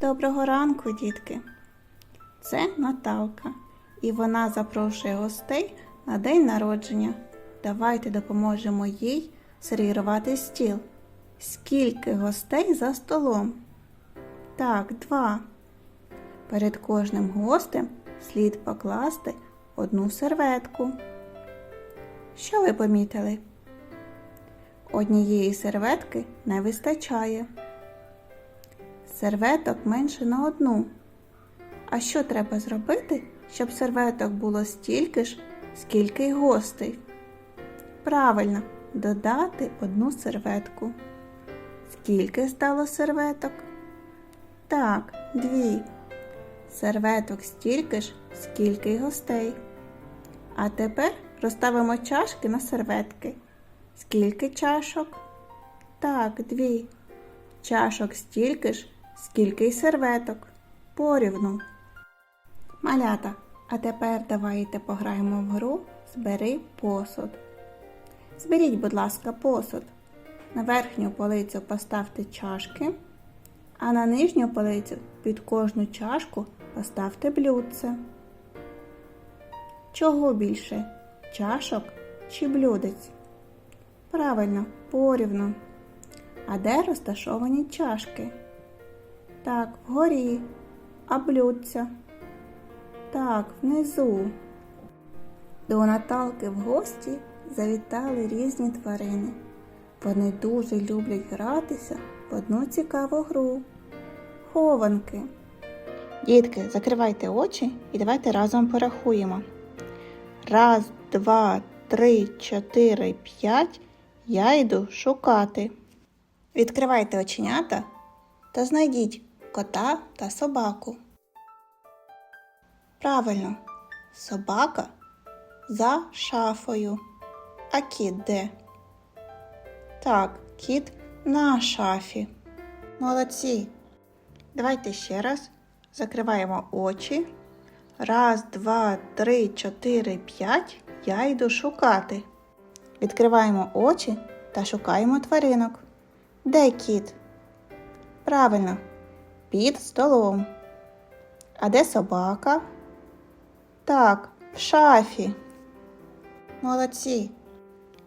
Доброго ранку, дітки! Це Наталка, і вона запрошує гостей на день народження. Давайте допоможемо їй сервірувати стіл. Скільки гостей за столом? Так, два. Перед кожним гостем слід покласти одну серветку. Що ви помітили? Однієї серветки не вистачає. Серветок менше на одну. А що треба зробити, щоб серветок було стільки ж, скільки й гостей? Правильно, додати одну серветку. Скільки стало серветок? Так, дві. Серветок стільки ж, скільки й гостей. А тепер розставимо чашки на серветки. Скільки чашок? Так, дві. Чашок стільки ж, скільки й серветок. Порівну. Малята, а тепер давайте пограємо в гру Збери посуд. Зберіть, будь ласка, посуд. На верхню полицю поставте чашки, а на нижню полицю під кожну чашку поставте блюдце. Чого більше? Чашок чи блюдець? Правильно, порівну. А де розташовані чашки? Так, вгорі, а блюдця? Так, внизу. До Наталки в гості завітали різні тварини. Вони дуже люблять гратися в одну цікаву гру. Хованки. Дітки, закривайте очі і давайте разом порахуємо. Раз, два, три, чотири, п'ять. Я йду шукати. Відкривайте оченята та знайдіть кота та собаку. Правильно, собака за шафою. А кіт де? Так, кіт на шафі. Молодці. Давайте ще раз закриваємо очі. Раз, два, три, чотири, п'ять. Я йду шукати. Відкриваємо очі та шукаємо тваринок. Де кіт? Правильно, під столом. А де собака? Так, в шафі. Молодці.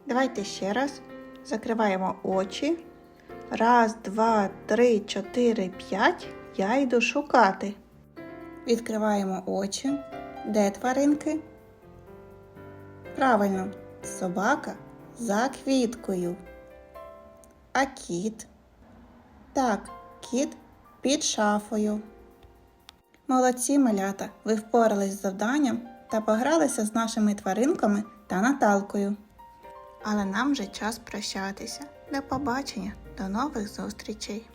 Давайте ще раз закриваємо очі. Раз, два, три, чотири, п'ять. Я йду шукати. Відкриваємо очі. Де тваринки? Правильно, собака за квіткою. А кіт? Так, кіт під шафою. Молодці малята, ви впорались з завданням та погралися з нашими тваринками та Наталкою. Але нам вже час прощатися. До побачення, до нових зустрічей!